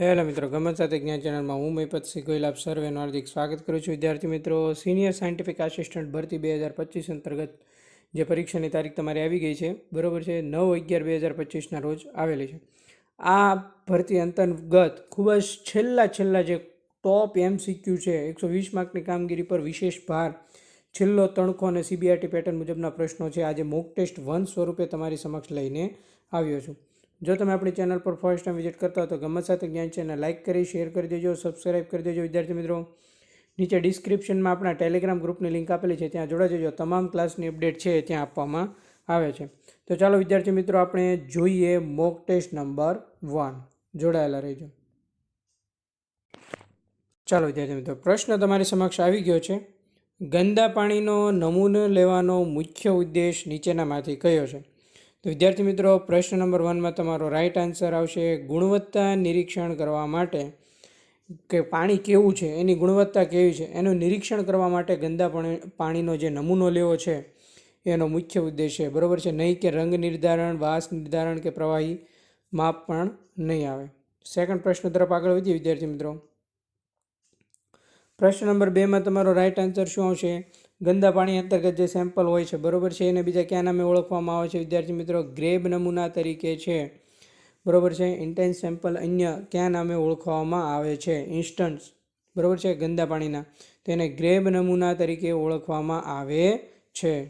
Hello મિત્રો, ગમત સાથે જ્ઞાન ચેનલમાં હું મહિપતસિંહ ગોયલ આપ સર્વેનું હાર્દિક સ્વાગત કરું છું. વિદ્યાર્થી મિત્રો, સિનિયર સાયન્ટિફિક આસિસ્ટન્ટ ભરતી બે હજાર પચીસ અંતર્ગત જે પરીક્ષાની તારીખ તમારી આવી ગઈ છે, બરોબર છે, નવ અગિયાર બે હજાર પચીસના રોજ આવેલી છે. આ ભરતી અંતર્ગત ખૂબ જ છેલ્લા છેલ્લા જે ટોપ એમસીક્યુ છે, એકસો વીસ માર્કની કામગીરી પર વિશેષ ભાર, છેલ્લો તણખો અને સીબીઆરટી પેટર્ન મુજબના પ્રશ્નો છે. આજે મોક ટેસ્ટ વન સ્વરૂપે તમારી સમક્ષ લઈને આવ્યો છું. જો તમે આપણી ચેનલ પર ફર્સ્ટ ટાઈમ વિઝિટ કરતા હો તો ગમત સાથે જ્ઞાન ચેનલ લાઇક કરી શેર કરી દેજો સબસ્ક્રાઇબ કરી દેજો વિદ્યાર્થી મિત્રો. નીચે ડિસ્ક્રિપ્શનમાં આપણા ટેલિગ્રામ ગ્રુપની લિંક આપેલી છે, ત્યાં જોડાઈ જજો. તમામ ક્લાસની અપડેટ છે ત્યાં આપવામાં આવે છે. તો ચાલો વિદ્યાર્થી મિત્રો, આપણે જોઈએ મોક ટેસ્ટ નંબર વન જોડાયેલા રહેજો. ચાલો વિદ્યાર્થી મિત્રો, પ્રશ્ન તમારી સમક્ષ આવી ગયો છે. ગંદા પાણીનો નમૂનો લેવાનો મુખ્ય ઉદ્દેશ નીચેનામાંથી કયો છે? તો વિદ્યાર્થી મિત્રો, પ્રશ્ન નંબર વનમાં તમારો રાઈટ આન્સર આવશે. ગુણવત્તા નિરીક્ષણ કરવા માટે કે પાણી કેવું છે, એની ગુણવત્તા કેવી છે, એનું નિરીક્ષણ કરવા માટે ગંદા પાણી, પાણીનો જે નમૂનો લેવો છે, એનો મુખ્ય ઉદ્દેશ છે. બરાબર છે? નહીં કે રંગ નિર્ધારણ, વાસ નિર્ધારણ કે પ્રવાહી માપ પણ નહીં આવે. સેકન્ડ પ્રશ્ન તરફ આગળ વધીએ વિદ્યાર્થી મિત્રો. પ્રશ્ન નંબર બેમાં તમારો રાઈટ આન્સર શું આવશે? ગંદા પાણી અંતર્ગત જે સેમ્પલ હોય છે, બરાબર છે? એને બીજા ક્યાં નામે ઓળખવામાં આવે છે? વિદ્યાર્થી મિત્રો, ગ્રેબ નમૂના તરીકે છે. બરાબર છે? ઇન્ટેન્સ સેમ્પલ અન્ય કયા નામે ઓળખવામાં આવે છે? ઇન્સ્ટન્સ બરાબર છે? ગંદા પાણીના. તેને ગ્રેબ નમૂના તરીકે ઓળખવામાં આવે છે.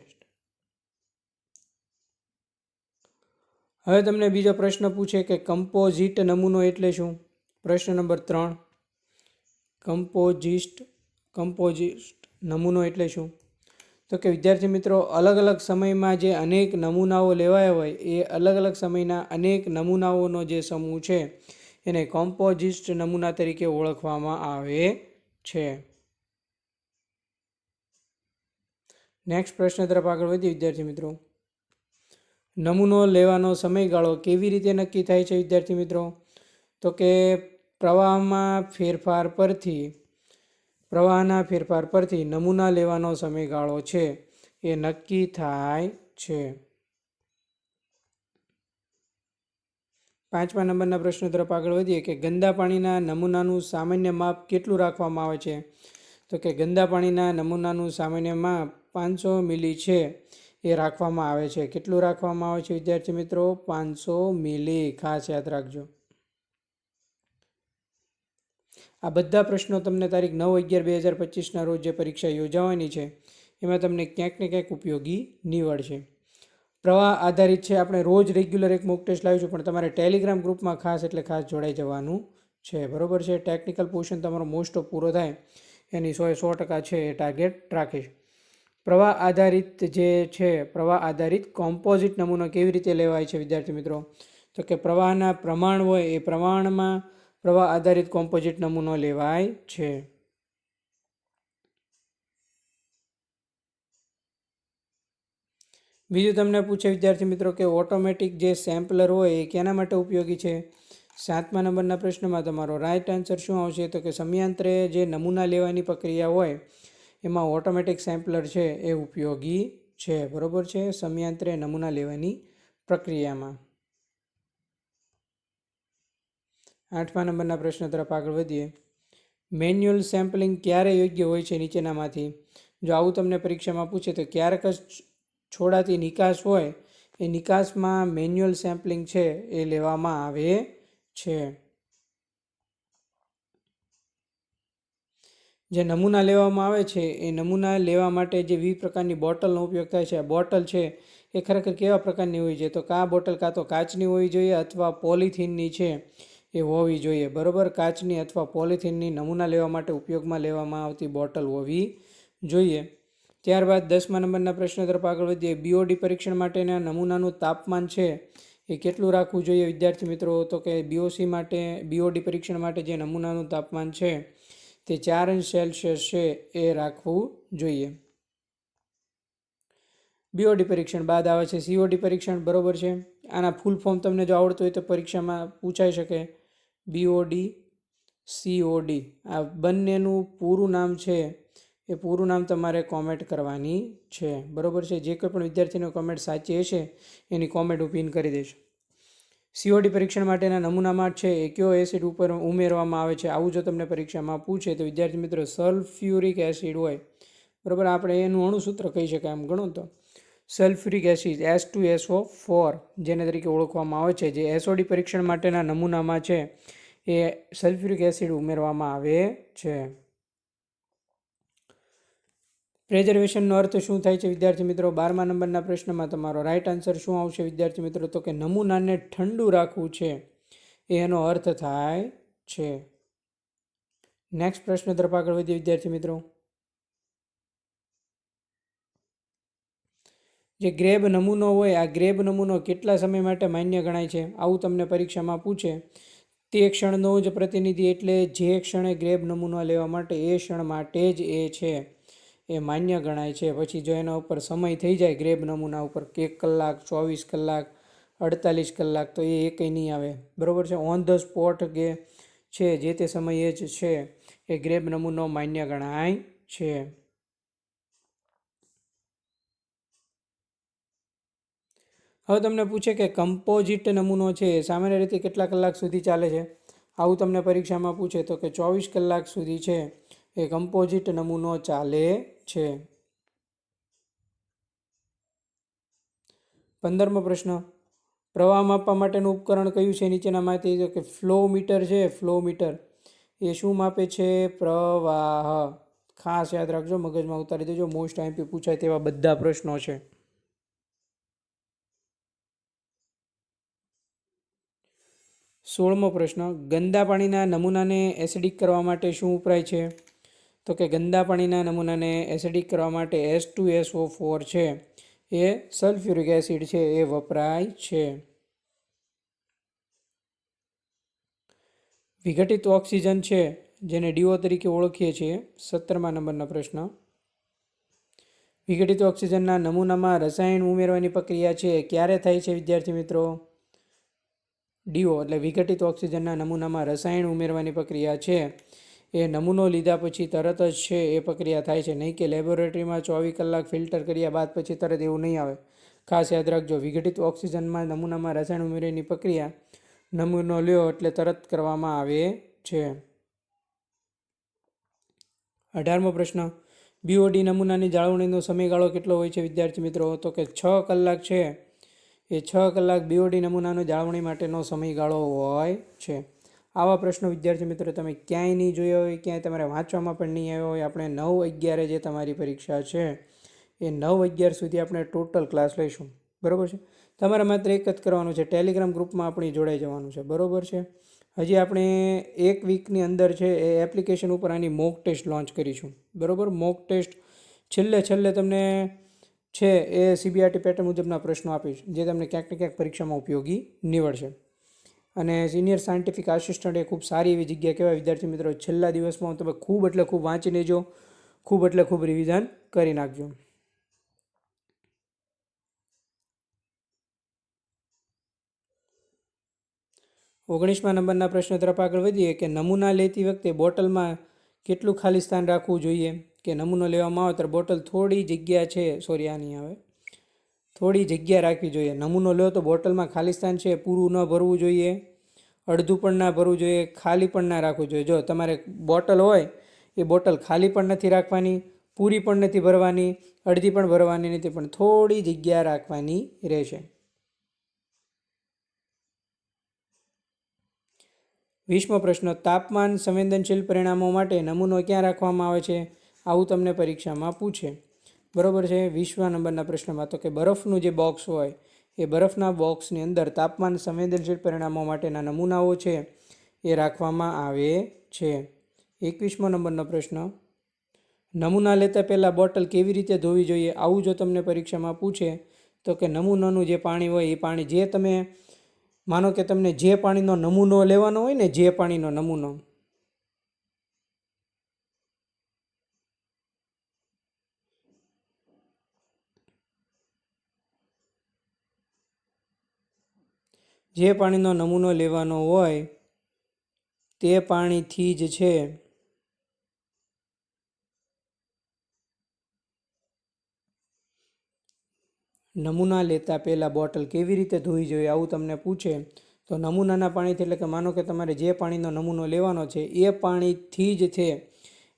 હવે તમને બીજો પ્રશ્ન પૂછે કે કમ્પોઝિટ નમૂનો એટલે શું? પ્રશ્ન નંબર ત્રણ. કમ્પોઝિસ્ટ કમ્પોઝિસ્ટ નમૂનો એટલે શું? તો કે વિદ્યાર્થી મિત્રો અલગ અલગ સમયમાં જે અનેક નમૂનાઓ લેવાયા હોય, એ અલગ અલગ સમયના અનેક નમૂનાઓનો જે સમૂહ છે, એને કોમ્પોઝિસ્ટ નમૂના તરીકે ઓળખવામાં આવે છે. નેક્સ્ટ પ્રશ્ન તરફ આગળ વધીએ, વિદ્યાર્થી મિત્રો. નમૂનો લેવાનો સમયગાળો કેવી રીતે નક્કી થાય છે, વિદ્યાર્થી મિત્રો? તો કે પ્રવાહમાં ફેરફાર પરથી પ્રવાહના ફેરફાર પરથી નમૂના લેવાનો સમયગાળો છે. એ નક્કી થાય છે. પાંચમા નંબરના પ્રશ્ન તરફ આગળ વધીએ કે ગંદા પાણીના નમૂનાનું સામાન્ય માપ કેટલું રાખવામાં આવે છે? તો કે ગંદા પાણીના નમૂનાનું સામાન્ય માપ પાંચસો મિલી છે એ રાખવામાં આવે છે. કેટલું રાખવામાં આવે છે? વિદ્યાર્થી મિત્રો, પાંચસો મિલી. ખાસ યાદ રાખજો. આ બધા પ્રશ્નો તમને તારીખ નવ અગિયાર બે હજાર પચીસના રોજ જે પરીક્ષા યોજાવાની છે, એમાં તમને ક્યાંક ને ક્યાંક ઉપયોગી નીવડશે. પ્રવાહ આધારિત છે, આપણે રોજ રેગ્યુલર એક મોક ટેસ્ટ લાવીશું, પણ તમારે ટેલિગ્રામ ગ્રુપમાં ખાસ એટલે ખાસ જોડાઈ જવાનું છે. બરોબર છે? ટેકનિકલ પોર્શન તમારો મોસ્ટ ઓફ પૂરો થાય, એની સો સો ટકા છે એ ટાર્ગેટ રાખીશ પ્રવાહ આધારિત જે છે, પ્રવાહ આધારિત કોમ્પોઝિટ નમૂનો કેવી રીતે લેવાય છે વિદ્યાર્થી મિત્રો? તો કે પ્રવાહના પ્રમાણ હોય એ પ્રમાણમાં પ્રવાહ આધારિત કોમ્પોઝિટ નમૂનો લેવાય છે. બીજું તમને પૂછે વિદ્યાર્થી મિત્રો કે ઓટોમેટિક જે સેમ્પલર હોય એ કેના માટે ઉપયોગી છે? સાતમા નંબરના પ્રશ્નમાં તમારો રાઈટ આન્સર શું આવશે? તો કે સમયાંતરે જે નમૂના લેવાની પ્રક્રિયા હોય, એમાં ઓટોમેટિક સેમ્પલર છે એ ઉપયોગી છે. બરાબર છે? સમયાંતરે નમૂના લેવાની પ્રક્રિયામાં. આઠમા નંબરના પ્રશ્ન તરફ આગળ વધીએ. મેન્યુઅલ સેમ્પલિંગ ક્યારે યોગ્ય હોય છે નીચેનામાંથી? જો આવું તમને પરીક્ષામાં પૂછે તો ક્યારેક જ છોડાતી નિકાસ હોય, એ નિકાસમાં મેન્યુઅલ સેમ્પલિંગ છે એ લેવામાં આવે છે. જે નમૂના લેવામાં આવે છે, એ નમૂના લેવા માટે જે વિવિધ પ્રકારની બોટલનો ઉપયોગ થાય છે, આ બોટલ છે એ ખરેખર કેવા પ્રકારની હોવી જોઈએ તો કા બોટલ કાં તો કાચની હોવી જોઈએ અથવા પોલિથીનની છે? એ હોવી જોઈએ. બરાબર? કાચની અથવા પોલિથીનની નમૂના લેવા માટે ઉપયોગમાં લેવામાં આવતી બોટલ હોવી જોઈએ. ત્યારબાદ દસમા નંબરના પ્રશ્ન તરફ આગળ વધીએ. બીઓડી પરીક્ષણ માટેના નમૂનાનું તાપમાન છે એ કેટલું રાખવું જોઈએ? વિદ્યાર્થી મિત્રો, તો કે બીઓસી માટે બીઓડી પરીક્ષણ માટે જે નમૂનાનું તાપમાન છે તે ચાર ઇંચ સેલ્સિયસ છે એ રાખવું જોઈએ. બીઓડી પરીક્ષણ બાદ આવે છે. સીઓડી પરીક્ષણ બરોબર છે? આના ફૂલ ફોર્મ તમને જો આવડતું હોય તો પરીક્ષામાં પૂછાઈ શકે. બીઓડી સીઓડી આ બંનેનું પૂરું નામ છે, એ પૂરું નામ તમારે કોમેન્ટ કરવાની છે. બરાબર છે? જે કોઈ પણ વિદ્યાર્થીનો કોમેન્ટ સાચી હશે, એની કોમેન્ટ હું પિન કરી દઈશ. સીઓડી પરીક્ષણ માટેના નમૂનામાં છે, એ કયો એસિડ ઉપર ઉમેરવામાં આવે છે, આવું જો તમને પરીક્ષામાં પૂછે તો વિદ્યાર્થી મિત્રો સલ્ફ્યુરિક એસિડ હોય. બરાબર? આપણે એનું અણુસૂત્ર કહી શકાય એમ, ગણો તો. Sulphuric acid S two SO four જેને તરીકે ઓળખવામાં આવે છે, જે એસઓડી પરીક્ષણ માટેના નમૂનામાં છે. એ સલ્ફ્યુરિક એસિડ ઉમેરવામાં આવે છે. પ્રેઝર્વેશનનો અર્થ શું થાય છે, વિદ્યાર્થી મિત્રો? બારમા નંબરના પ્રશ્નમાં તમારો રાઈટ આન્સર શું આવશે, વિદ્યાર્થી મિત્રો? તો કે નમૂનાને ઠંડુ રાખવું છે. એનો અર્થ થાય છે. નેક્સ્ટ પ્રશ્ન તરફ આગળ વધીએ, વિદ્યાર્થી મિત્રો. જે ગ્રેબ નમૂનો હોય, આ ગ્રેબ નમૂનો કેટલા સમય માટે માન્ય ગણાય છે? આવું તમને પરીક્ષામાં પૂછે. તે ક્ષણનો જ પ્રતિનિધિ એટલે જે ક્ષણે ગ્રેબ નમૂનો લેવા માટે એ ક્ષણ માટે જ એ છે, એ માન્ય ગણાય છે. પછી જો એના ઉપર સમય થઈ જાય ગ્રેબ નમૂના ઉપર એક કલાક, ચોવીસ કલાક, અડતાલીસ કલાક, તો એ કંઈ નહીં આવે. બરાબર છે? ઓન ધ સ્પોટ કે છે, જે તે સમયે જ છે, એ ગ્રેબ નમૂનો માન્ય ગણાય છે. હવે તમને પૂછે કે કમ્પોઝિટ નમૂનો છે સામાન્ય રીતે કેટલા કલાક સુધી ચાલે છે? આવું તમને પરીક્ષામાં પૂછે તો કે ચોવીસ કલાક સુધી છે, એ કમ્પોઝિટ નમૂનો ચાલે છે. પંદરમો પ્રશ્ન. પ્રવાહ માપવા માટેનું ઉપકરણ કયું છે? નીચેનામાંથી તો કે ફ્લો મીટર છે ફ્લો મીટર એ શું માપે છે? પ્રવાહ. ખાસ યાદ રાખજો, મગજમાં ઉતારી દેજો મોસ્ટ આઈપી પૂછાય તેવા બધા પ્રશ્નો છે. સોળમો પ્રશ્ન, ગંદા પાણીના નમૂનાને એસિડિક કરવા માટે શું વપરાય છે? તો કે ગંદા પાણીના નમૂનાને એસિડિક કરવા માટે S two S O four છે. એ સલ્ફ્યુરિક એસિડ છે, એ વપરાય છે. વિઘટિત ઓક્સિજન છે, જેને ડીઓ તરીકે ઓળખીએ છીએ. સત્તરમા નંબરનો પ્રશ્ન. વિઘટિત ઓક્સિજનના નમૂનામાં રસાયણ ઉમેરવાની પ્રક્રિયા છે ક્યારે થાય છે, વિદ્યાર્થી મિત્રો? ડીઓ એટલે વિઘટિત ઓક્સિજનના નમૂનામાં રસાયણ ઉમેરવાની પ્રક્રિયા છે. એ નમૂનો લીધા પછી તરત જ છે, એ પ્રક્રિયા થાય છે. નહીં કે લેબોરેટરીમાં ચોવીસ કલાક ફિલ્ટર કર્યા બાદ પછી તરત એવું નહીં આવે. ખાસ યાદ રાખજો, વિઘટિત ઓક્સિજનમાં નમૂનામાં રસાયણ ઉમેરવાની પ્રક્રિયા નમૂનો લ્યો એટલે તરત કરવામાં આવે છે. અઢારમો પ્રશ્ન. બીઓડી નમૂનાની જાળવણીનો સમયગાળો કેટલો હોય છે? વિદ્યાર્થી મિત્રો, તો કે છ કલાક છે. એ છ કલાક બીઓડી નમૂનાનો જાળવણી માટેનો સમયગાળો હોય છે. આવા પ્રશ્નો, વિદ્યાર્થી મિત્રો, તમે ક્યાંય નહીં જોયા હોય, ક્યાંય તમારે વાંચવામાં પણ નહીં આવ્યો હોય, આપણે નવ અગિયારે જે તમારી પરીક્ષા છે, એ નવ અગિયાર સુધી આપણે ટોટલ ક્લાસ લઈશું. બરાબર છે? તમારે માત્ર એક જ કરવાનું છે. ટેલિગ્રામ ગ્રુપમાં આપણી જોડાઈ જવાનું છે. બરાબર છે? હજી આપણે એક વીકની અંદર છે, એ એપ્લિકેશન ઉપર આની મોક ટેસ્ટ લોન્ચ કરીશું. બરાબર? મોક ટેસ્ટ છેલ્લે છેલ્લે તમને છે એ સીબીઆરટી પેટર્ન મુજબના પ્રશ્નો આપીશ જે તમને ક્યાંક ને ક્યાંક પરીક્ષામાં ઉપયોગી નીવડશે. અને સિનિયર સાયન્ટિફિક આસિસ્ટન્ટ એ ખૂબ સારી એવી જગ્યા કહેવાય. વિદ્યાર્થી મિત્રો, છેલ્લા દિવસમાં તમે ખૂબ એટલે ખૂબ વાંચી લેજો, ખૂબ એટલે ખૂબ રિવિઝન કરી નાખજો. ઓગણીસમા નંબરના પ્રશ્ન તરફ આગળ વધીએ કે નમૂના લેતી વખતે બોટલમાં કેટલું ખાલી સ્થાન રાખવું જોઈએ? કે નમૂનો લેવામાં આવે ત્યારે બોટલ થોડી જગ્યા છે, સોરી આની આવે. થોડી જગ્યા રાખવી જોઈએ. નમૂનો લો તો બોટલમાં ખાલી છે, પૂરું ન ભરવું જોઈએ. અડધું પણ ના ભરવું જોઈએ, ખાલી પણ ના રાખવું જોઈએ. જો તમારે બોટલ હોય, એ બોટલ ખાલી પણ નથી રાખવાની, પૂરી પણ નથી ભરવાની, અડધી પણ ભરવાની નથી, પણ થોડી જગ્યા રાખવાની રહેશે. વીસમો પ્રશ્ન, તાપમાન સંવેદનશીલ પરિણામો માટે નમૂનો ક્યાં રાખવામાં આવે છે? આવું તમને પરીક્ષામાં પૂછે. બરાબર છે? વીસમા નંબરના પ્રશ્નમાં તો કે બરફનું જે બોક્સ હોય, એ બરફના બોક્સની અંદર તાપમાન સંવેદનશીલ પરિણામો માટેના નમૂનાઓ છે, એ રાખવામાં આવે છે. એકવીસમો નંબરનો પ્રશ્ન, નમૂના લેતા પહેલાં બોટલ કેવી રીતે ધોવી જોઈએ? આવું જો તમને પરીક્ષામાં પૂછે, તો કે નમૂનાનું જે પાણી હોય, એ પાણી જે તમે, માનો કે તમને જે પાણીનો નમૂનો લેવાનો હોય ને, જે પાણીનો નમૂનો જે પાણીનો નમૂનો લેવાનો હોય, તે પાણીથી જ છે. નમૂના લેતા પહેલાં બોટલ કેવી રીતે ધોવી જોઈએ આવું તમને પૂછે. તો નમૂનાના પાણીથી, એટલે કે માનો કે તમારે જે પાણીનો નમૂનો લેવાનો છે, એ પાણીથી જ છે.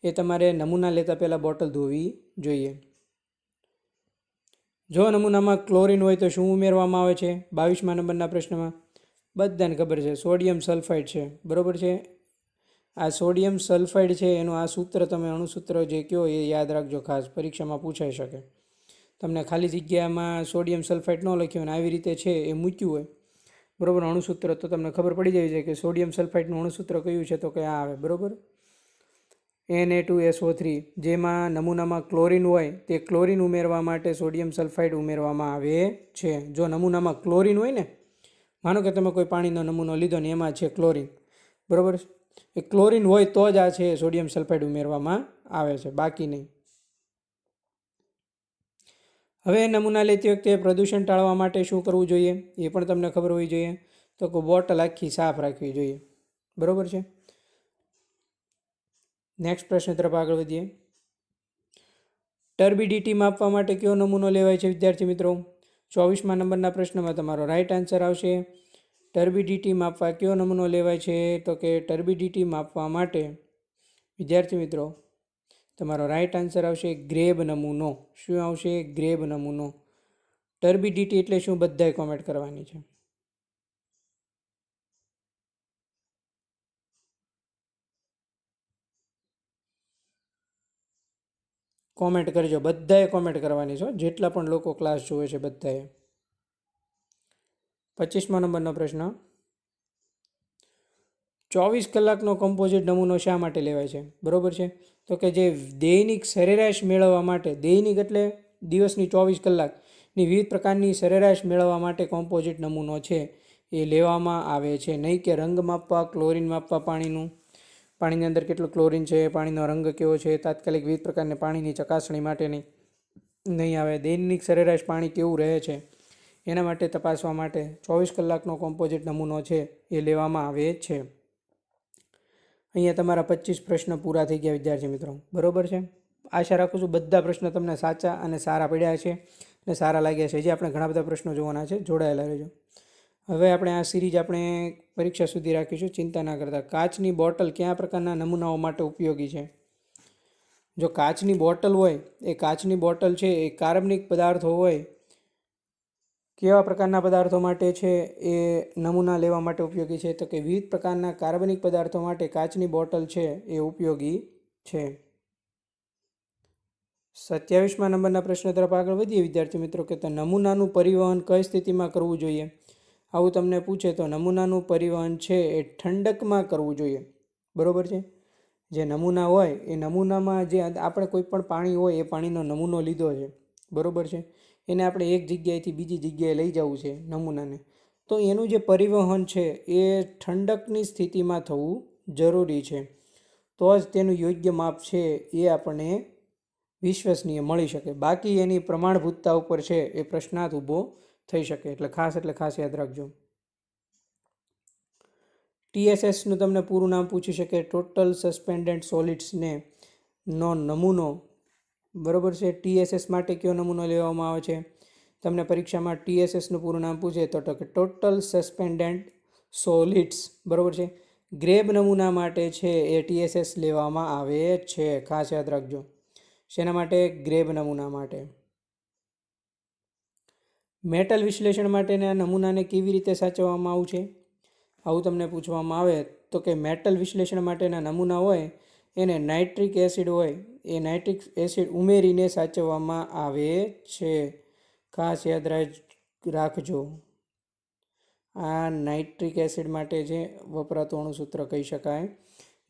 એ તમારે નમૂના લેતા પહેલાં બોટલ ધોવી જોઈએ. જો નમૂનામાં ક્લોરિન હોય તો શું ઉમેરવામાં આવે છે? બાવીસમા નંબરના પ્રશ્નમાં. બધાને ખબર છે સોડિયમ સલ્ફાઇડ છે, બરોબર છે? આ સોડિયમ સલ્ફાઇડ છે, એનું આ સૂત્ર તમે અણુસૂત્ર જે કહો એ યાદ રાખજો ખાસ, પરીક્ષામાં પૂછાઈ શકે. તમને ખાલી જગ્યામાં સોડિયમ સલ્ફાઇડ ન લખ્યું અને આવી રીતે છે એ મૂક્યું હોય, બરાબર? અણુસૂત્ર તો તમને ખબર પડી જાય છે કે સોડિયમ સલ્ફાઇડનું અણુસૂત્ર કયું છે તો કે આ આવે, બરાબર? N A two SO three જેમાં નમૂનામાં ક્લોરિન હોય, તે ક્લોરિન ઉમેરવા માટે સોડિયમ સલ્ફાઇડ ઉમેરવામાં આવે છે. જો નમૂનામાં ક્લોરિન હોય ને માનો કે તમે કોઈ પાણીનો નમૂનો લીધો ને એમાં છે ક્લોરિન, બરોબર એ ક્લોરિન હોય તો જ આ છે સોડિયમ સલ્ફાઇડ ઉમેરવામાં આવે છે, બાકી નહીં. હવે નમૂના લેતી વખતે પ્રદૂષણ ટાળવા માટે શું કરવું જોઈએ? એ પણ તમને ખબર હોવી જોઈએ. તો કે બોટલ આખી સાફ રાખવી જોઈએ, બરાબર છે? નેક્સ્ટ પ્રશ્ન તરફ આગળ વધીએ. ટર્બિડિટી માપવા માટે કયો નમૂનો લેવાય છે, વિદ્યાર્થી મિત્રો? ચોવીસમા નંબરના પ્રશ્નમાં તમારો રાઈટ આન્સર આવશે. ટર્બિડિટી માપવા કયો નમૂનો લેવાય છે? તો કે ટર્બિડિટી માપવા માટે, વિદ્યાર્થી મિત્રો, તમારો રાઈટ આન્સર આવશે ગ્રેબ નમૂનો. શું આવશે? ગ્રેબ નમૂનો. ટર્બિડિટી એટલે શું? બધાએ કોમેન્ટ કરવાની છે. કોમેન્ટ કરજો. બધાએ કોમેન્ટ કરવાની છે જેટલા પણ લોકો ક્લાસ જુએ છે બધાએ. પચીસમા નંબરનો પ્રશ્ન. ચોવીસ કલાકનો કમ્પોઝિટ નમૂનો શા માટે લેવાય છે? બરાબર છે? તો કે જે દૈનિક સરેરાશ મેળવવા માટે, દૈનિક એટલે દિવસની ચોવીસ કલાકની વિવિધ પ્રકારની સરેરાશ મેળવવા માટે કોમ્પોઝિટ નમૂનો છે એ લેવામાં આવે છે. નહીં કે રંગ માપવા ક્લોરિન માપવા પાણીનું. પાણીની અંદર કેટલું ક્લોરિન છે, પાણીનો રંગ કેવો છે, તાત્કાલિક વિવિધ પ્રકારની પાણીની ચકાસણી માટેની નહીં આવે, દૈનિક સરેરાશ પાણી કેવું રહે છે, એના માટે તપાસવા માટે ચોવીસ કલાકનો કોમ્પોઝિટ નમૂનો છે, એ લેવામાં આવે છે. અહીંયા તમારા પચીસ પ્રશ્ન પૂરા થઈ ગયા, વિદ્યાર્થી મિત્રો. બરાબર છે? આશા રાખું છું બધા પ્રશ્નો તમને સાચા અને સારા પડ્યા છે અને સારા લાગ્યા છે જે આપણે ઘણા બધા પ્રશ્નો જોવાના છે. જોડાયેલા રહેજો. હવે આપણે આ સિરીઝ આપણે પરીક્ષા સુધી રાખીશું, ચિંતા ના કરતા. કાચની બોટલ કયા પ્રકારના નમૂનાઓ માટે ઉપયોગી છે? જો કાચની બોટલ હોય, એ કાચની બોટલ છે, એ કાર્બનિક પદાર્થો હોય, કેવા પ્રકારના પદાર્થો માટે છે, એ નમૂના લેવા માટે ઉપયોગી છે? તો કે વિવિધ પ્રકારના કાર્બનિક પદાર્થો માટે કાચની બોટલ છે, એ ઉપયોગી છે. સત્યાવીસમા નંબરના પ્રશ્ન તરફ આગળ વધીએ, વિદ્યાર્થી મિત્રો, કે તો નમૂનાનું પરિવહન કઈ સ્થિતિમાં કરવું જોઈએ? આવું તમને પૂછે તો નમૂનાનું પરિવહન છે એ ઠંડકમાં કરવું જોઈએ. બરાબર છે? જે નમૂના હોય, એ નમૂનામાં જે આપણે કોઈ પણ પાણી હોય, એ પાણીનો નમૂનો લીધો છે. બરોબર છે? એને આપણે એક જગ્યાએથી બીજી જગ્યાએ લઈ જવું છે નમૂનાને. તો એનું જે પરિવહન છે, એ ઠંડકની સ્થિતિમાં થવું જરૂરી છે. તો જ તેનું યોગ્ય માપ છે એ આપણને વિશ્વસનીય મળી શકે. બાકી એની પ્રમાણભૂતતા ઉપર છે એ પ્રશ્નાર્થ ઊભો થઈ શકે. એટલે ખાસ એટલે ખાસ યાદ રાખજો. ટીએસએસનું તમને પૂરું નામ પૂછી શકે. ટોટલ સસ્પેન્ડેડ સોલિડ્સને નો નમૂનો. બરોબર છે? ટીએસએસ માટે કયો નમૂનો લેવામાં આવે છે? તમને પરીક્ષામાં ટીએસએસનું પૂરું નામ પૂછે તો ટોટલ સસ્પેન્ડેન્ટ સોલિડ્સ બરોબર છે? ગ્રેબ નમૂના માટે છે એ ટીએસએસ લેવામાં આવે છે. ખાસ યાદ રાખજો. શેના માટે? ગ્રેબ નમૂના માટે. મેટલ વિશ્લેષણ માટેના નમૂનાને કેવી રીતે સાચવવામાં આવું છે? આવું તમને પૂછવામાં આવે તો કે મેટલ વિશ્લેષણ માટેના નમૂના હોય, એને નાઇટ્રિક એસિડ હોય, એ નાઇટ્રિક એસિડ ઉમેરીને સાચવવામાં આવે છે. ખાસ યાદ રાખજો. આ નાઇટ્રિક એસિડ માટે જે વપરાતું અણુસૂત્ર કહી શકાય,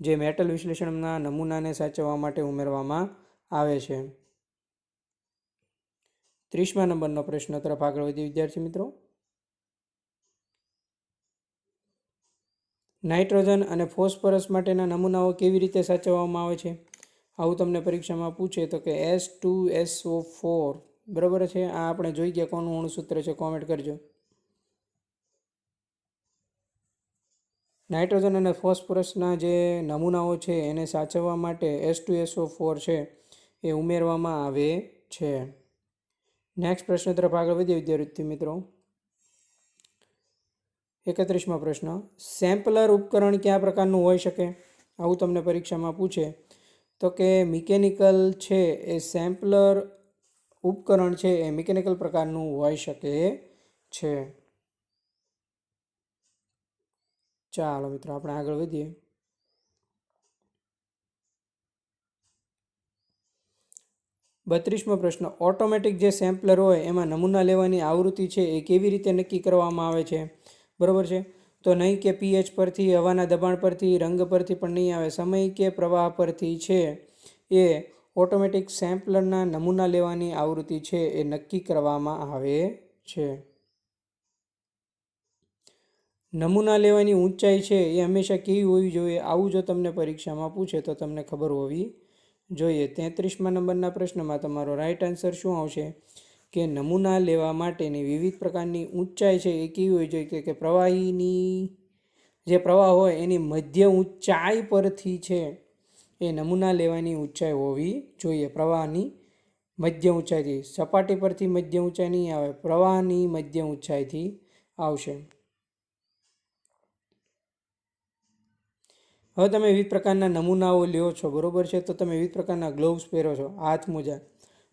જે મેટલ વિશ્લેષણના નમૂનાને સાચવવા માટે ઉમેરવામાં આવે છે. ત્રીસમા નંબરનો પ્રશ્ન તરફ આગળ વધી વિદ્યાર્થી મિત્રો. નાઇટ્રોજન અને ફોસ્ફરસ માટેના નમૂનાઓ કેવી રીતે સાચવવામાં આવે છે? આવું તમને પરીક્ષામાં પૂછે તો કે એસ ટુ એસઓ ફોર, બરાબર છે? આ આપણે જોઈ ગયા કોનું અણુસૂત્ર છે કોમેન્ટ કરજો. નાઇટ્રોજન અને ફોસ્ફરસના જે નમૂનાઓ છે, એને સાચવવા માટે એસ ટુ એસઓ ફોર છે, એ ઉમેરવામાં આવે છે. નેક્સ્ટ પ્રશ્ન તરફ આગળ વધીએ, વિદ્યાર્થી મિત્રો. એકત્રીસમો પ્રશ્ન. સેમ્પલર ઉપકરણ કયા પ્રકારનું હોઈ શકે? આવું તમને પરીક્ષામાં પૂછે. તો કે મિકેનિકલ છે એ સેમ્પલર ઉપકરણ છે એ મિકેનિકલ પ્રકારનું હોઈ શકે છે. ચાલો મિત્રો, આપણે આગળ વધીએ. બત્રીસમો પ્રશ્ન ઓટોમેટિક જે સેમ્પલર હોય એમાં નમૂના લેવાની આવૃત્તિ છે એ કેવી રીતે નક્કી કરવામાં આવે છે? બરાબર છે? તો નહીં કે પીએચ પરથી, હવાના દબાણ પરથી, રંગ પરથી પણ નહીં આવે. સમય કે પ્રવાહ પરથી છે એ ઓટોમેટિક સેમ્પલરના નમૂના લેવાની આવૃત્તિ છે એ નક્કી કરવામાં આવે છે. નમૂના લેવાની ઊંચાઈ છે એ હંમેશા કેવી હોવી જોઈએ આવું જો તમને પરીક્ષામાં પૂછે તો તમને ખબર હોવી જોઈએ, તેત્રીસમાં નંબરના પ્રશ્નમાં તમારો રાઈટ આન્સર શું આવશે? કે નમૂના લેવા માટેની વિવિધ પ્રકારની ઊંચાઈ છે, એ કેવી હોવી જોઈએ? કે પ્રવાહીની જે પ્રવાહ હોય, એની મધ્ય ઊંચાઈ પરથી છે, એ નમૂના લેવાની ઊંચાઈ હોવી જોઈએ. પ્રવાહની મધ્ય ઊંચાઈથી, સપાટી પરથી મધ્ય ઊંચાઈ નહીં આવે, પ્રવાહની મધ્ય ઊંચાઈથી આવશે. હવે તમે વિવિધ પ્રકારના નમૂનાઓ લ્યો છો, બરોબર છે? તો તમે વિવિધ પ્રકારના ગ્લોવ્સ પહેરો છો, હાથ મોજા.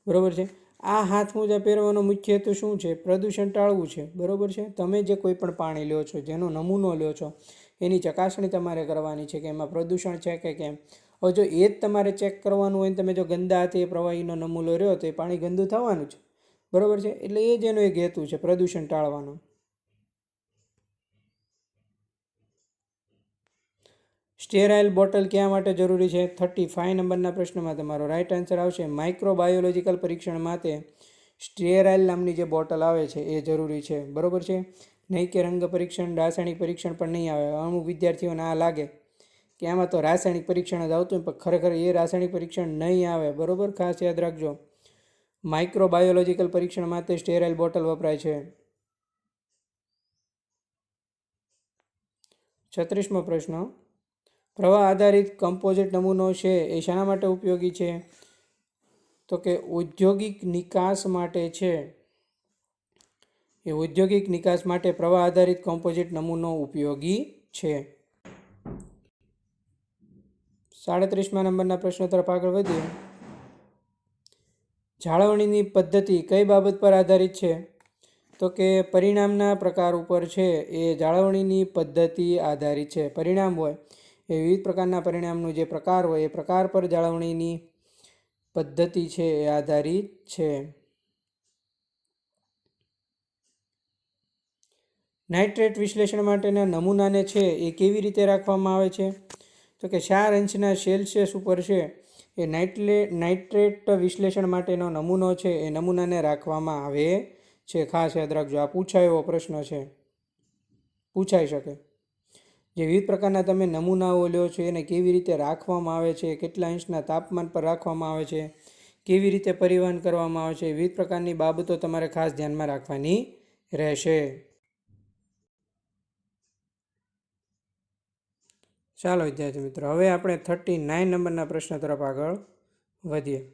બરાબર છે? આ હાથ મોજા પહેરવાનો મુખ્ય હેતુ શું છે? પ્રદૂષણ ટાળવું છે, બરોબર છે? તમે જે કોઈ પણ પાણી લ્યો છો, જેનો નમૂનો લ્યો છો, એની ચકાસણી તમારે કરવાની છે કે એમાં પ્રદૂષણ છે કે કેમ? હવે જો એ જ તમારે ચેક કરવાનું હોય ને, તમે જો ગંદા હાથે એ પ્રવાહીનો નમૂનો રહ્યો, તો એ પાણી ગંદુ થવાનું છે બરાબર છે? એટલે એ જ એનો એક હેતુ છે, પ્રદૂષણ ટાળવાનો. સ્ટેરાઇલ બોટલ ક્યાં માટે જરૂરી છે? થર્ટી ફાઇવ નંબરના પ્રશ્નમાં તમારો રાઈટ આન્સર આવશે. માઇક્રોબાયોલોજીકલ પરીક્ષણ માટે સ્ટેરાઇલ નામની જે બોટલ આવે છે, એ જરૂરી છે. બરાબર છે? નહીં કે રંગ પરીક્ષણ, રાસાયણિક પરીક્ષણ પણ નહીં આવે. અમુક વિદ્યાર્થીઓને આ લાગે કે આમાં તો રાસાયણિક પરીક્ષણ જ આવતું પણ ખરેખર એ રાસાયણિક પરીક્ષણ નહીં આવે. બરોબર? ખાસ યાદ રાખજો. માઇક્રોબાયોલોજીકલ પરીક્ષણ માટે સ્ટેરાઇલ બોટલ વપરાય છે. છત્રીસમો પ્રશ્ન. પ્રવાહ આધારિત કમ્પોઝિટ નમૂનો છે એ શાના માટે ઉપયોગી છે? તો કે ઔદ્યોગિક નિકાસ માટે છે. એ ઔદ્યોગિક નિકાસ માટે પ્રવાહ આધારિત કમ્પોઝિટ નમૂનો ઉપયોગી છે. સાડત્રીસમાં નંબરના પ્રશ્ન તરફ આગળ વધીએ. જાળવણીની પદ્ધતિ કઈ બાબત પર આધારિત છે? તો કે પરિણામના પ્રકાર ઉપર છે એ જાળવણીની પદ્ધતિ આધારિત છે. પરિણામ હોય એ વિવિધ પ્રકારના પરિણામનો જે પ્રકાર હોય, એ પ્રકાર પર જાળવણીની પદ્ધતિ છે એ આધારિત છે. નાઇટ્રેટ વિશ્લેષણ માટેના નમૂનાને છે એ કેવી રીતે રાખવામાં આવે છે? તો કે ચાર અંશના સેલ્સિયસ ઉપર છે એ નાઇટ્રે નાઇટ્રેટ વિશ્લેષણ માટેનો નમૂનો છે એ નમૂનાને રાખવામાં આવે છે. ખાસ યાદ રાખજો, આ પૂછાય એવો પ્રશ્ન છે. પૂછાઈ શકે. જે વિવિધ પ્રકારના તમે નમૂનાઓ લ્યો છો, એને કેવી રીતે રાખવામાં આવે છે, કેટલા અંશના તાપમાન પર રાખવામાં આવે છે, કેવી રીતે પરિવહન કરવામાં આવે છે, વિવિધ પ્રકારની બાબતો તમારે ખાસ ધ્યાનમાં રાખવાની રહેશે. ચાલો વિદ્યાર્થી મિત્રો, હવે આપણે થર્ટી નાઇન નંબરના પ્રશ્ન તરફ આગળ વધીએ.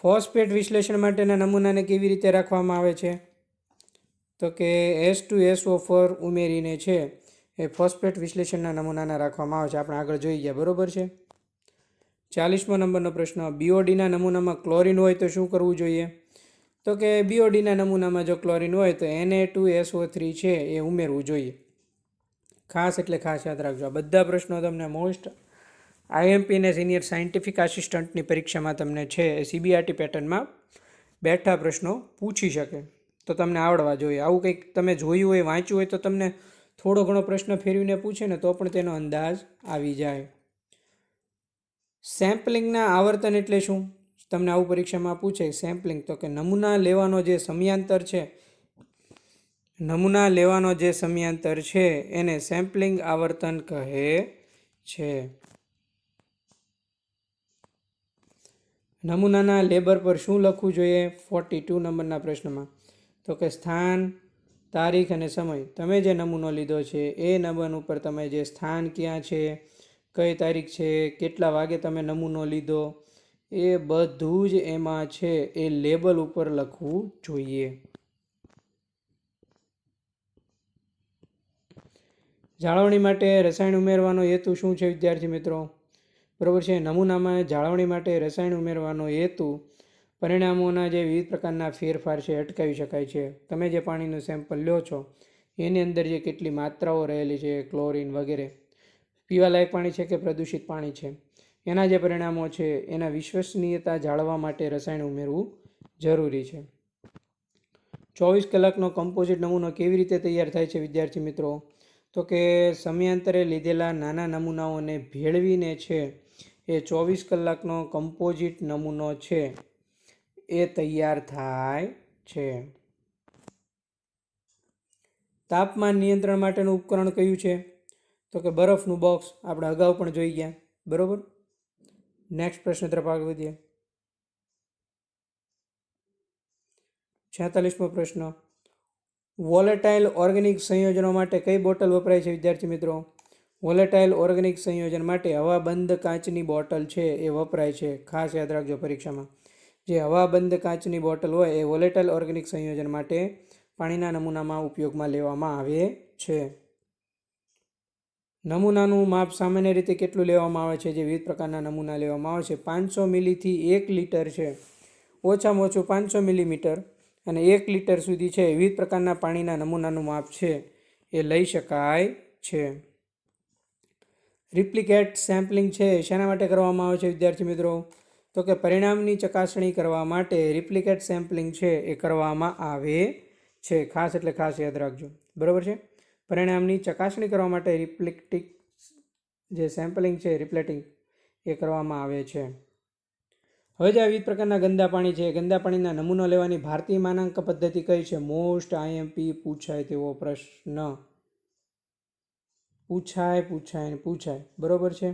ફોસ્ફેટ વિશ્લેષણ માટેના નમૂનાને કેવી રીતે રાખવામાં આવે છે? તો કે એસ ટુ એસ ઓફર ઉમેરીને છે. એ ફોસ્ફેટ વિશ્લેષણના નમૂનાના રાખવામાં આવે છે. આપણે આગળ જોઈ ગયા, બરોબર છે? ચાલીસમો નંબરનો પ્રશ્ન બીઓડીના નમૂનામાં ક્લોરિન હોય તો શું કરવું જોઈએ? તો કે બીઓડીના નમૂનામાં જો ક્લોરિન હોય તો એને ટુ એસઓ થ્રી છે, એ ઉમેરવું જોઈએ. ખાસ એટલે ખાસ યાદ રાખજો. આ બધા પ્રશ્નો તમને મોસ્ટ આઈએમપી ને સિનિયર સાયન્ટિફિક આસિસ્ટન્ટની પરીક્ષામાં તમને છે, એ સીબીઆરટી પેટર્નમાં બેઠા પ્રશ્નો પૂછી શકે. તો તમને આવડવા જોઈએ. આવું કંઈક તમે જોયું હોય, વાંચ્યું હોય તો તમને થોડો ઘણો પ્રશ્ન ફેરવીને પૂછે ને તો પણ તેનો અંદાજ આવી જાય. સેમ્પલિંગના આવર્તન એટલે શું? તમને આવું પરીક્ષામાં પૂછે, સેમ્પલિંગ તો કે નમૂના લેવાનો જે સમયાંતર છે, નમૂના લેવાનો જે સમયાંતર છે, એને સેમ્પલિંગ આવર્તન કહે છે. નમૂનાના લેબર પર શું લખવું જોઈએ? ફોર્ટી ટુ નંબરના પ્રશ્નમાં. તો કે સ્થાન તારીખ અને સમય. તમે જે નમૂનો લીધો છે, એ નંબર ઉપર તમે જે સ્થાન ક્યાં છે, કઈ તારીખ છે, કેટલા વાગે તમે નમૂનો લીધો, એ બધું જ એમાં છે, એ લેબલ ઉપર લખવું જોઈએ. જાળવણી માટે રસાયણ ઉમેરવાનો હેતુ શું છે, વિદ્યાર્થી મિત્રો? બરાબર છે, નમૂનામાં જાળવણી માટે રસાયણ ઉમેરવાનો હેતુ પરિણામોના જે વિવિધ પ્રકારના ફેરફાર છે, અટકાવી શકાય છે. તમે જે પાણીનું સેમ્પલ લો છો, એની અંદર જે કેટલી માત્રાઓ રહેલી છે, ક્લોરિન વગેરે પીવાલાયક પાણી છે કે પ્રદૂષિત પાણી છે, એના જે પરિણામો છે, એના વિશ્વસનીયતા જાળવવા માટે રસાયણ ઉમેરવું જરૂરી છે. ચોવીસ કલાકનો કમ્પોઝિટ નમૂનો કેવી રીતે તૈયાર થાય છે, વિદ્યાર્થી મિત્રો? તો કે સમયાંતરે લીધેલા નાના નમૂનાઓને ભેળવીને છે, એ ચોવીસ કલાકનો કમ્પોઝિટ નમૂનો છે. એ તૈયાર થાય છે. તાપમાન નિયંત્રણ માટેનું ઉપકરણ કયું છે? તો કે બરફનું બોક્સ આપણે અગાઉ પણ જોઈ ગયા. બરાબર? નેક્સ્ટ પ્રશ્ન તરફ આગળ વધીએ. છેતાલીસમો પ્રશ્ન. વોલેટાઇલ ઓર્ગેનિક સંયોજનો માટે કઈ બોટલ વપરાય છે વિદ્યાર્થી મિત્રો? વોલેટાઇલ ઓર્ગેનિક સંયોજન માટે હવાબંધ કાચની બોટલ છે એ વપરાય છે. ખાસ યાદ રાખજો પરીક્ષામાં. જે હવાબંધ કાચની બોટલ હોય એ વોલેટાઇલ ઓર્ગેનિક સંયોજન માટે પાણીના નમૂનામાં ઉપયોગમાં લેવામાં આવે છે. નમૂનાનું માપ સામાન્ય રીતે કેટલું લેવામાં આવે છે જે વિવિધ પ્રકારના નમૂના લેવામાં આવે છે? પાંચસો મિલીથી એક લીટર છે. ઓછામાં ઓછું પાંચસો મિલીમીટર અને એક લીટર સુધી છે વિવિધ પ્રકારના પાણીના નમૂનાનું માપ છે એ લઈ શકાય છે. રિપ્લિકેટ સેમ્પલિંગ છે શેના માટે કરવામાં આવે છે? વિદ્યાર્થી મિત્રો તો કે પરિણામની ચકાસણી કરવા માટે રિપ્લિકેટ સેમ્પલિંગ છે એ કરવામાં આવે છે. ખાસ એટલે ખાસ યાદ રાખજો. બરાબર છે? પરિણામની ચકાસણી કરવા માટે રિપ્લિક્ટિક જે સેમ્પલિંગ છે, રિપ્લેટિંગ, એ કરવામાં આવે છે. હવે જે આ વિવિધ પ્રકારના ગંદા પાણી છે ગંદા પાણીના નમૂનો લેવાની ભારતીય માનાંક પદ્ધતિ કઈ છે? મોસ્ટ આઈએમપી પૂછાય તેવો પ્રશ્ન. પૂછાય પૂછાય પૂછાય. બરોબર છે?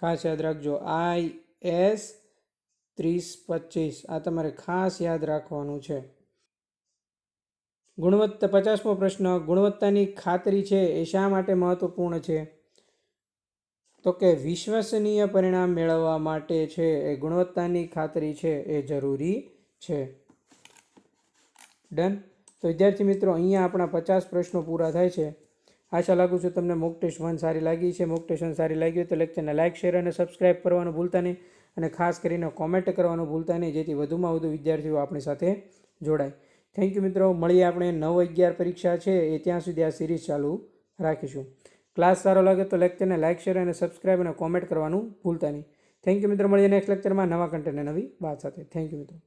ખાસ યાદ રાખજો. આઈ એસ ત્રીસ, પચીસ. આ તમારે ખાસ યાદ રાખવાનું છે. ગુણવત્તા, પચાસમો પ્રશ્ન, ગુણવત્તાની ખાતરી છે એ શા માટે મહત્વપૂર્ણ છે? તો કે વિશ્વસનીય પરિણામ મેળવવા માટે છે એ ગુણવત્તાની ખાતરી છે એ જરૂરી છે. ડન? તો વિદ્યાર્થી મિત્રો, અહીંયા આપણા પચાસ પ્રશ્નો પૂરા થાય છે. આશા લાગુ છું તમને મોક ટેસ્ટ વન સારી લાગી છે. મોક ટેસ્ટ વન સારી લાગી હોય તો લેક્ચરને લાઇક શેર અને સબસ્ક્રાઇબ કરવાનું ભૂલતા નહીં. અને ખાસ કરીને કોમેન્ટ કરવાનું ભૂલતા નહીં, જેથી વધુમાં વધુ વિદ્યાર્થીઓ આપણી સાથે જોડાય. થેન્ક યુ મિત્રો. મળીએ આપણે નવ અગિયાર પરીક્ષા છે, એ ત્યાં સુધી આ સિરીઝ ચાલુ રાખીશું. ક્લાસ સારો લાગે તો લેક્ચરને લાઇક શેર અને સબસ્ક્રાઈબ અને કોમેન્ટ કરવાનું ભૂલતા નહીં. થેન્ક યુ મિત્રો. મળીએ નેક્સ્ટ લેક્ચરમાં નવા કન્ટેન્ટ નવી વાત સાથે. થેન્ક યુ મિત્રો.